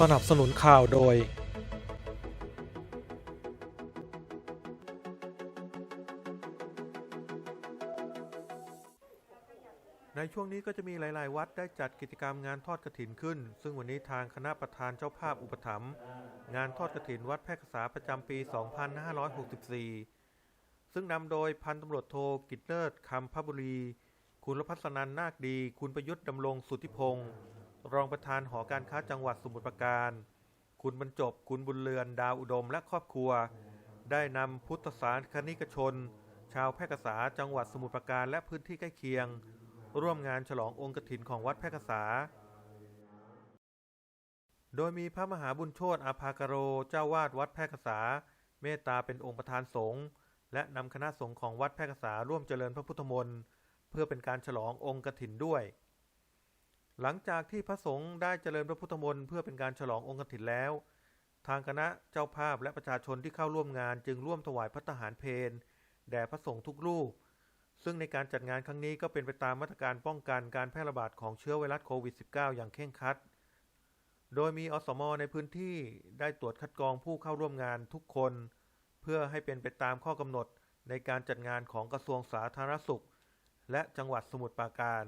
สนับสนุนข่าวโดย ในช่วงนี้ก็จะมีหลาย ๆ วัดได้จัดกิจกรรมงานทอดกระถินขึ้น ซึ่งวันนี้ทางคณะประธานเจ้าภาพอุปถัมภ์งานทอดกระถินวัดแพร่กษาประจำปี 2564 ซึ่งนำโดยพันตำรวจโทกิตเลิศคำพบุรี คุณรพัสนันนาคดี คุณประยุทธ์ดำรงสุทธิพงศ์รองประธานหอการค้าจังหวัดสมุทรปราการ คุณบรรจบ คุณบุญเรือนดาวอุดมและครอบครัว ได้นำพุทธศาสนิกชน ชาวแพร่กษาจังหวัดสมุทรปราการและพื้นที่ใกล้เคียง ร่วมงานฉลององค์กฐินของวัดแพร่กษา โดยมีพระมหาบุญโชตอาภากโรเจ้าวาดวัดแพร่กษา เมตตาเป็นองค์ประธานสงฆ์และนำคณะสงฆ์ของวัดแพร่กษาร่วมเจริญพระพุทธมนต์ พื่อเป็นการฉลององค์กฐินด้วย หลังจากที่พระสงฆ์ได้เจริญพระพุทธมนต์เพื่อเป็นการฉลององค์กฐินแล้ว ทางคณะเจ้าภาพและประชาชนที่เข้าร่วมงานจึงร่วมถวายพระทหารเพลแด่พระสงฆ์ทุกรูป ซึ่งในการจัดงานครั้งนี้ก็เป็นไปตามมาตรการป้องกันการแพร่ระบาดของเชื้อไวรัสโควิด -19 อย่างเคร่งครัด โดยมีอสมในพื้นที่ได้ตรวจคัดกรองผู้เข้าร่วมงานทุกคน เพื่อให้เป็นไปตามข้อกำหนดในการจัดงานของกระทรวงสาธารณสุข และจังหวัดสมุทรปราการ